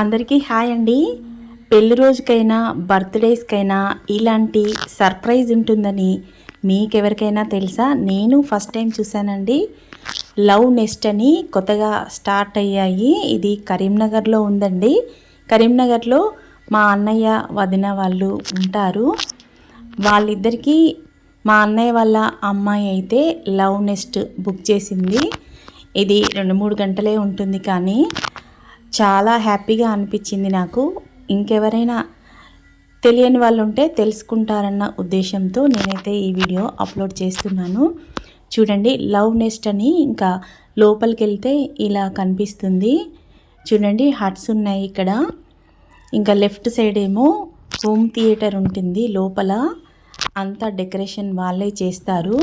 అందరికీ హాయ్ అండి. పెళ్ళి రోజుకైనా బర్త్డేస్కైనా ఇలాంటి సర్ప్రైజ్ ఉంటుందని మీకెవరికైనా తెలుసా? నేను ఫస్ట్ టైం చూశానండి. లవ్ నెస్ట్ అని కొత్తగా స్టార్ట్ అయ్యాయి. ఇది కరీంనగర్లో ఉందండి. కరీంనగర్లో మా అన్నయ్య వదిన వాళ్ళు ఉంటారు. వాళ్ళిద్దరికీ మా అన్నయ్య వాళ్ళ అమ్మాయి అయితే లవ్ నెస్ట్ బుక్ చేసింది. ఇది రెండు మూడు గంటలే ఉంటుంది కానీ చాలా హ్యాపీగా అనిపించింది నాకు. ఇంకెవరైనా తెలియని వాళ్ళు ఉంటే తెలుసుకుంటారన్న ఉద్దేశంతో నేనైతే ఈ వీడియో అప్లోడ్ చేస్తున్నాను. చూడండి లవ్ నెస్ట్ అని ఇంకా లోపలికి వెళ్తే ఇలా కనిపిస్తుంది. చూడండి హట్స్ ఉన్నాయి ఇక్కడ. ఇంకా లెఫ్ట్ సైడ్ ఏమో హోమ్ థియేటర్ ఉంటుంది లోపల. అంతా డెకరేషన్ వాళ్ళే చేస్తారు.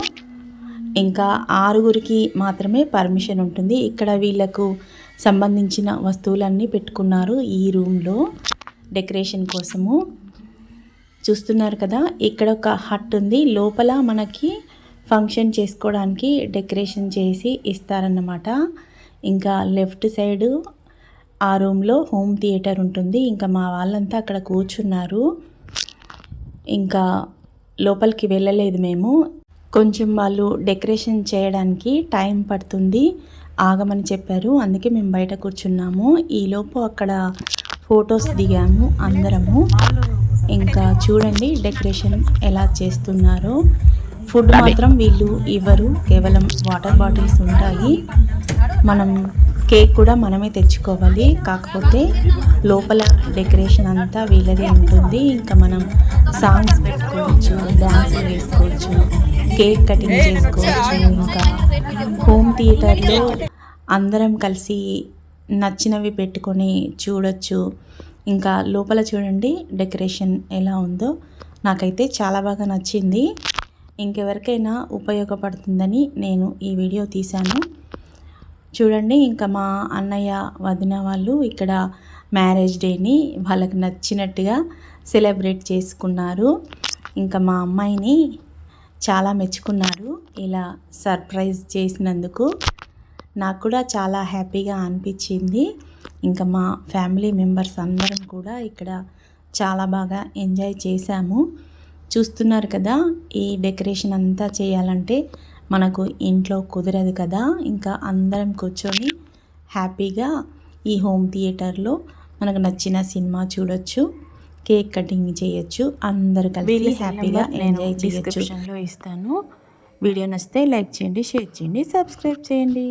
ఇంకా ఆరుగురికి మాత్రమే పర్మిషన్ ఉంటుంది. ఇక్కడ వీళ్ళకు సంబంధించిన వస్తువులన్నీ పెట్టుకున్నారు ఈ రూమ్లో డెకరేషన్ కోసము. చూస్తున్నారు కదా ఇక్కడ ఒక హట్ ఉంది. లోపల మనకి ఫంక్షన్ చేసుకోవడానికి డెకరేషన్ చేసి ఇస్తారన్నమాట. ఇంకా లెఫ్ట్ సైడు ఆ రూమ్లో హోమ్ థియేటర్ ఉంటుంది. ఇంకా మా వాళ్ళంతా అక్కడ కూర్చున్నారు. ఇంకా లోపలికి వెళ్ళలేదు మేము. కొంచెం వాళ్ళు డెకరేషన్ చేయడానికి టైం పడుతుంది ఆగమని చెప్పారు. అందుకే మేము బయట కూర్చున్నాము. ఈలోపు అక్కడ ఫొటోస్ దిగాము అందరము. ఇంకా చూడండి డెకరేషన్ ఎలా చేస్తున్నారో. ఫుడ్ మాత్రం వీళ్ళు ఇవ్వరు. కేవలం వాటర్ బాటిల్స్ ఉంటాయి. మనం కేక్ కూడా మనమే తెచ్చుకోవాలి. కాకపోతే లోపల డెకరేషన్ అంతా వీళ్ళదే ఉంటుంది. ఇంకా మనం సాంగ్స్ పెట్టుకోవచ్చు డ్యాన్స్ వేసుకోవచ్చు. కేక్ కటింగ్ చేసుకోవచ్చు. ఇంకా హోమ్ థియేటర్లో అందరం కలిసి నచ్చినవి పెట్టుకొని చూడొచ్చు. ఇంకా లోపల చూడండి డెకరేషన్ ఎలా ఉందో. నాకైతే చాలా బాగా నచ్చింది. ఇంకెవరికైనా ఉపయోగపడుతుందని నేను ఈ వీడియో తీశాను. చూడండి ఇంకా మా అన్నయ్య వదిన వాళ్ళు ఇక్కడ మ్యారేజ్ డేని వాళ్ళకి నచ్చినట్టుగా సెలబ్రేట్ చేసుకున్నారు. ఇంకా మా అమ్మాయిని చాలా మెచ్చుకున్నారు. ఇలా సర్ప్రైజ్ చేసినందుకు నాకు కూడా చాలా హ్యాపీగా అనిపించింది. ఇంకా మా ఫ్యామిలీ మెంబర్స్ అందరం కూడా ఇక్కడ చాలా బాగా ఎంజాయ్ చేశాము. చూస్తున్నారు కదా ఈ డెకరేషన్ అంతా చేయాలంటే మనకు ఇంట్లో కుదరదు కదా. ఇంకా అందరం కూర్చొని హ్యాపీగా ఈ హోమ్ థియేటర్లో మనకు నచ్చిన సినిమా చూడొచ్చు. కేక్ కటింగ్ చేయొచ్చు. అందరు కలిసి హ్యాపీగా ఎంజాయ్ చేయొచ్చు. ఇస్తాను. వీడియో నచ్చితే లైక్ చేయండి షేర్ చేయండి సబ్స్క్రైబ్ చేయండి.